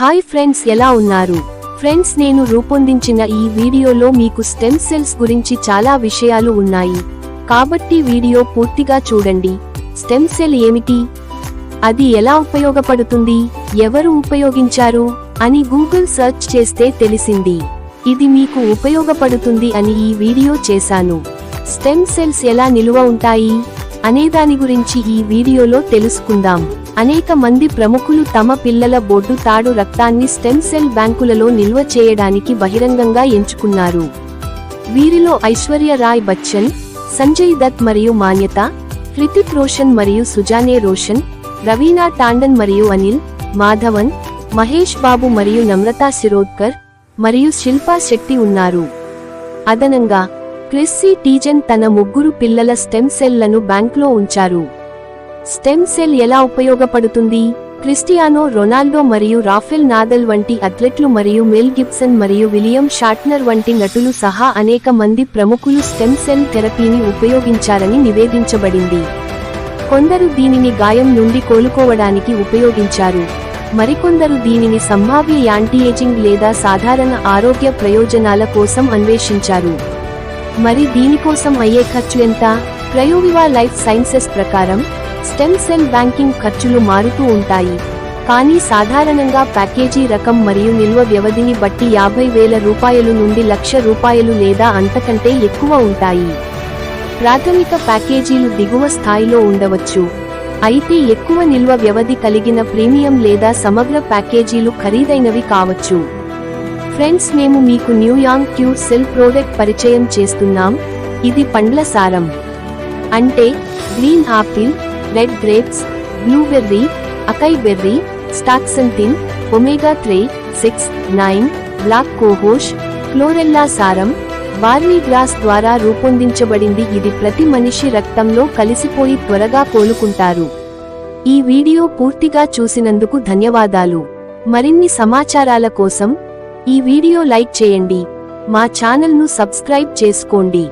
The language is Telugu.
హాయ్ ఫ్రెండ్స్ ఎలా ఉన్నారు? ఫ్రెండ్స్ నేను రూపొందించిన ఈ వీడియోలో మీకు స్టెమ్ సెల్స్ గురించి చాలా విషయాలు ఉన్నాయి. కాబట్టి వీడియో పూర్తిగా చూడండి. స్టెమ్ సెల్ ఏమిటి? అది ఎలా ఉపయోగపడుతుంది? ఎవరు ఉపయోగించారు? అని గూగుల్ సెర్చ్ చేస్తే తెలిసింది. ఇది మీకు ఉపయోగపడుతుంది అని ఈ వీడియో చేశాను. స్టెమ్ సెల్స్ ఎలా నిలువ ఉంటాయి? అనే దాని గురించి ఈ వీడియోలో తెలుసుకుందాం. అనేక మంది ప్రముఖులు తమ పిల్లల బొడ్డు తాడు రక్తాన్ని స్టెమ్ సెల్ బ్యాంకులలో నిల్వ చేయడానికి బహిరంగంగా ఎంచుకున్నారు. వీరిలో ఐశ్వర్య రాయ్ బచ్చన్ సంజయ్ దత్ మరియు మాన్యత హృతిక్ రోషన్ మరియు సుజానే రోషన్ రవీనా టాండన్ మరియు అనిల్ మాధవన్ మహేష్ బాబు మరియు నమ్రతా శిరోద్కర్ మరియు శిల్పా శెట్టి ఉన్నారు. అదనంగా క్రిస్సీ టీజన్ తన ముగ్గురు పిల్లల స్టెమ్ సెల్లను బ్యాంక్లో ఉంచారు. స్టెమ్ సెల్ ఎలా ఉపయోగపడుతుంది? క్రిస్టియానో రొనాల్డో మరియు రాఫెల్ నాదల్ వంటి అథ్లెట్లు మరియు మెల్ గిబ్సన్ మరియు విలియం షాట్నర్ వంటి నటులు సహా అనేక మంది ప్రముఖులు స్టెమ్ సెల్ థెరపీని ఉపయోగించారని నివేదించబడింది. కొందరు దీనిని గాయం నుండి కోలుకోవడానికి ఉపయోగించారు. మరికొందరు దీనిని సంభావ్య యాంటీఏజింగ్ లేదా సాధారణ ఆరోగ్య ప్రయోజనాల కోసం అన్వేషించారు. మరి దీనికోసం అయ్యే ఖర్చు ఎంత? ప్రయోవివా లైఫ్ సైన్సెస్ ప్రకారం? స్టెమ్ సెల్ బ్యాంకింగ్ ఖర్చులు మారుతూ ఉంటాయి. కానీ సాధారణంగా ప్యాకేజీ రకం మరియు నిల్వ వ్యవధిని బట్టి యాభై వేల రూపాయలు నుండి లక్ష రూపాయలు లేదా అంతకంటే ఎక్కువ ఉంటాయి. ప్రాథమిక ప్యాకేజీలు దిగువ స్థాయిలో ఉండవచ్చు. అయితే ఎక్కువ నిల్వ వ్యవధి కలిగిన ప్రీమియం లేదా సమగ్ర ప్యాకేజీలు ఖరీదైనవి కావచ్చు. ఫ్రెండ్స్ మేము మీకు న్యూయార్క్ క్యూ సెల్ ప్రోడక్ట్ పరిచయం చేస్తున్నాం. ఇది పండ్ల సారం. అంటే green apple red grapes blueberry acai berry astaxanthin omega three six nine black cohosh chlorella సారం బార్లీ గ్రాస్ ద్వారా రూపొందించబడింది. ఇది ప్రతి మనిషి రక్తంలో కలిసిపోయి త్వరగా కోలుకుంటారు. ఈ వీడియో పూర్తిగా చూసినందుకు ధన్యవాదాలు. మరిన్ని సమాచారాల కోసం ఈ వీడియో లైక్ చేయండి. మా ఛానల్ను సబ్స్క్రైబ్ చేసుకోండి.